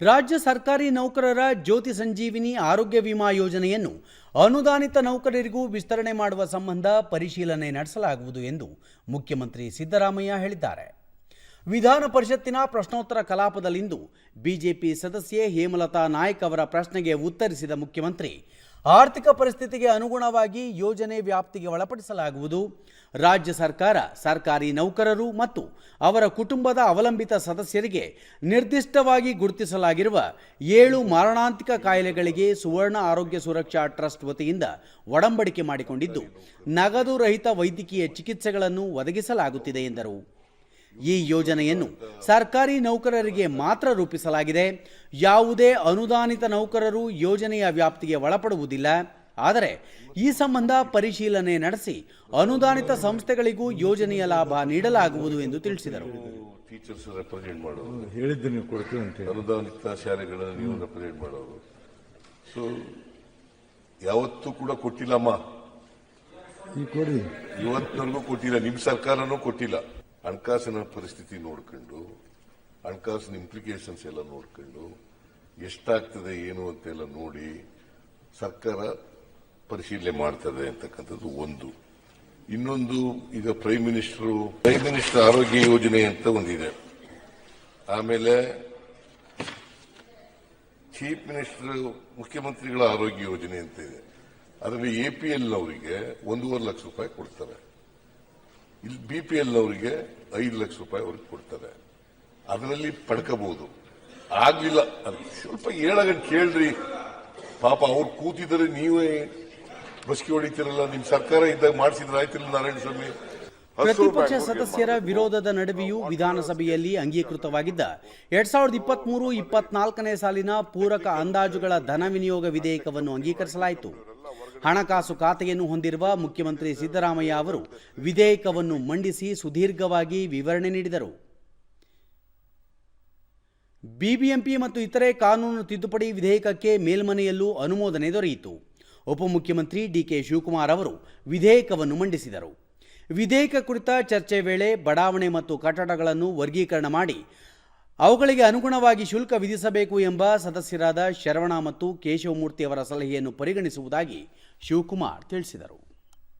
ರಾಜ್ಯ ಸರ್ಕಾರಿ ನೌಕರರ ಜ್ಯೋತಿ ಸಂಜೀವಿನಿ ಆರೋಗ್ಯ ವಿಮಾ ಯೋಜನೆಯನ್ನು ಅನುದಾನಿತ ನೌಕರರಿಗೂ ವಿಸ್ತರಣೆ ಮಾಡುವ ಸಂಬಂಧ ಪರಿಶೀಲನೆ ನಡೆಸಲಾಗುವುದು ಎಂದು ಮುಖ್ಯಮಂತ್ರಿ ಸಿದ್ದರಾಮಯ್ಯ ಹೇಳಿದ್ದಾರೆ. ವಿಧಾನ ಪರಿಷತ್ತಿನ ಪ್ರಶ್ನೋತ್ತರ ಕಲಾಪದಲ್ಲಿಂದು ಬಿಜೆಪಿ ಸದಸ್ಯೆ ಹೇಮಲತಾ ನಾಯಕ್ ಅವರ ಪ್ರಶ್ನೆಗೆ ಉತ್ತರಿಸಿದ ಮುಖ್ಯಮಂತ್ರಿ ಆರ್ಥಿಕ ಪರಿಸ್ಥಿತಿಗೆ ಅನುಗುಣವಾಗಿ ಯೋಜನೆ ವ್ಯಾಪ್ತಿಗೆ ಒಳಪಡಿಸಲಾಗುವುದು. ರಾಜ್ಯ ಸರ್ಕಾರ, ಸರ್ಕಾರಿ ನೌಕರರು ಮತ್ತು ಅವರ ಕುಟುಂಬದ ಅವಲಂಬಿತ ಸದಸ್ಯರಿಗೆ ನಿರ್ದಿಷ್ಟವಾಗಿ ಗುರುತಿಸಲಾಗಿರುವ ಏಳು ಮಾರಣಾಂತಿಕ ಕಾಯಿಲೆಗಳಿಗೆ ಸುವರ್ಣ ಆರೋಗ್ಯ ಸುರಕ್ಷಾ ಟ್ರಸ್ಟ್ ವತಿಯಿಂದ ಒಡಂಬಡಿಕೆ ಮಾಡಿಕೊಂಡಿದ್ದು, ನಗದು ರಹಿತ ವೈದ್ಯಕೀಯ ಚಿಕಿತ್ಸೆಗಳನ್ನು ಒದಗಿಸಲಾಗುತ್ತಿದೆ ಎಂದರು. ಈ ಯೋಜನೆಯನ್ನು ಸರ್ಕಾರಿ ನೌಕರರಿಗೆ ಮಾತ್ರ ರೂಪಿಸಲಾಗಿದೆ. ಯಾವುದೇ ಅನುದಾನಿತ ನೌಕರರು ಯೋಜನೆಯ ವ್ಯಾಪ್ತಿಗೆ ಒಳಪಡುವುದಿಲ್ಲ. ಆದರೆ ಈ ಸಂಬಂಧ ಪರಿಶೀಲನೆ ನಡೆಸಿ ಅನುದಾನಿತ ಸಂಸ್ಥೆಗಳಿಗೂ ಯೋಜನೆಯ ಲಾಭ ನೀಡಲಾಗುವುದು ಎಂದು ತಿಳಿಸಿದರು. ಟೀಚರ್ಸ್ ರೆಪ್ರೆಸೆಂಟ್ ಮಾಡೋರು. ಹೇಳಿದ್ದು ನೀವು ಕೊಡ್ತೀವಿ ಅಂತ ಅನುದಾನಿತ ಶಾಲೆಗಳನ್ನು ನೀವು ರೆಪ್ರೆಸೆಂಟ್ ಮಾಡೋರು. ಸೊ ಯಾವತ್ತೂ ಕೂಡ ಕೊಟ್ಟಿಲ್ಲಮ್ಮ. ಈ ಕೊಡಿ. ಇವತ್ತಿನವರೆಗೂ ಕೊಟ್ಟಿಲ್ಲ. ನಿಮ್ಮ ಸರ್ಕಾರನೂ ಕೊಟ್ಟಿಲ್ಲ. ಹಣಕಾಸಿನ ಪರಿಸ್ಥಿತಿ ನೋಡ್ಕೊಂಡು, ಹಣಕಾಸಿನ ಇಂಪ್ಲಿಕೇಶನ್ಸ್ ಎಲ್ಲ ನೋಡ್ಕೊಂಡು, ಎಷ್ಟಾಗ್ತದೆ, ಏನು ಅಂತೆಲ್ಲ ನೋಡಿ ಸರ್ಕಾರ ಪರಿಶೀಲನೆ ಮಾಡ್ತದೆ ಅಂತಕ್ಕಂಥದ್ದು ಒಂದು. ಇನ್ನೊಂದು, ಈಗ ಪ್ರೈಮ್ ಮಿನಿಸ್ಟರ್ ಪ್ರೈಮ್ ಮಿನಿಸ್ಟರ್ ಆರೋಗ್ಯ ಯೋಜನೆ ಅಂತ ಒಂದಿದೆ. ಆಮೇಲೆ ಚೀಫ್ ಮಿನಿಸ್ಟರ್ ಮುಖ್ಯಮಂತ್ರಿಗಳ ಆರೋಗ್ಯ ಯೋಜನೆ ಅಂತ ಇದೆ. ಅದರಲ್ಲಿ ಎಪಿಎಲ್ ಅವರಿಗೆ ಒಂದೂವರೆ ಲಕ್ಷ ರೂಪಾಯಿ ಕೊಡ್ತಾರೆ. ಇಲ್ಲಿ ಎಲ್ ಅವರಿಗೆ ಐದು ಲಕ್ಷ ರೂಪಾಯಿ ಅವ್ರಿಗೆ ಕೊಡ್ತಾರೆ. ಅದರಲ್ಲಿ ಪಡ್ಕೋಬಹುದು ಆಗ್ಲಿಲ್ಲ. ಸ್ವಲ್ಪ ಹೇಳಗಂಟ್ ಕೇಳ್ರಿ. ಪಾಪ ಅವ್ರು ಕೂತಿದ್ರೆ ನೀವೇ ಬಸ್ಕಿ ಹೊಡಿತಿರಲ್ಲ ನಿಮ್ ಸರ್ಕಾರ ಇದ್ದಾಗ ಮಾಡಿಸಿದ್ರೆ ಆಯ್ತಿಲ್ಲ ನಾರಾಯಣ ಸ್ವಾಮಿ. ಪ್ರತಿಪಕ್ಷ ಸದಸ್ಯರ ವಿರೋಧದ ನಡುವೆಯೂ ವಿಧಾನಸಭೆಯಲ್ಲಿ ಅಂಗೀಕೃತವಾಗಿದ್ದ ಎರಡ್ ಸಾವಿರದ ಇಪ್ಪತ್ಮೂರು ಇಪ್ಪತ್ನಾಲ್ಕನೇ ಸಾಲಿನ ಪೂರಕ ಅಂದಾಜುಗಳ ಧನ ವಿನಿಯೋಗ ವಿಧೇಯಕವನ್ನು ಅಂಗೀಕರಿಸಲಾಯಿತು. ಹಣಕಾಸು ಖಾತೆಯನ್ನು ಹೊಂದಿರುವ ಮುಖ್ಯಮಂತ್ರಿ ಸಿದ್ದರಾಮಯ್ಯ ಅವರು ವಿಧೇಯಕವನ್ನು ಮಂಡಿಸಿ ಸುದೀರ್ಘವಾಗಿ ವಿವರಣೆ ನೀಡಿದರು. ಬಿಬಿಎಂಪಿ ಮತ್ತು ಇತರೆ ಕಾನೂನು ತಿದ್ದುಪಡಿ ವಿಧೇಯಕಕ್ಕೆ ಮೇಲ್ಮನೆಯಲ್ಲೂ ಅನುಮೋದನೆ ದೊರೆಯಿತು. ಉಪಮುಖ್ಯಮಂತ್ರಿ ಡಿಕೆ ಶಿವಕುಮಾರ್ ಅವರು ವಿಧೇಯಕವನ್ನು ಮಂಡಿಸಿದರು. ವಿಧೇಯಕ ಕುರಿತ ಚರ್ಚೆ ವೇಳೆ ಬಡಾವಣೆ ಮತ್ತು ಕಟ್ಟಡಗಳನ್ನು ವರ್ಗೀಕರಣ ಮಾಡಿ ಅವುಗಳಿಗೆ ಅನುಗುಣವಾಗಿ ಶುಲ್ಕ ವಿಧಿಸಬೇಕು ಎಂಬ ಸದಸ್ಯರಾದ ಶರವಣ ಮತ್ತು ಕೇಶವಮೂರ್ತಿ ಅವರ ಸಲಹೆಯನ್ನು ಪರಿಗಣಿಸುವುದಾಗಿ ಶಿವಕುಮಾರ್ ತಿಳಿಸಿದರು.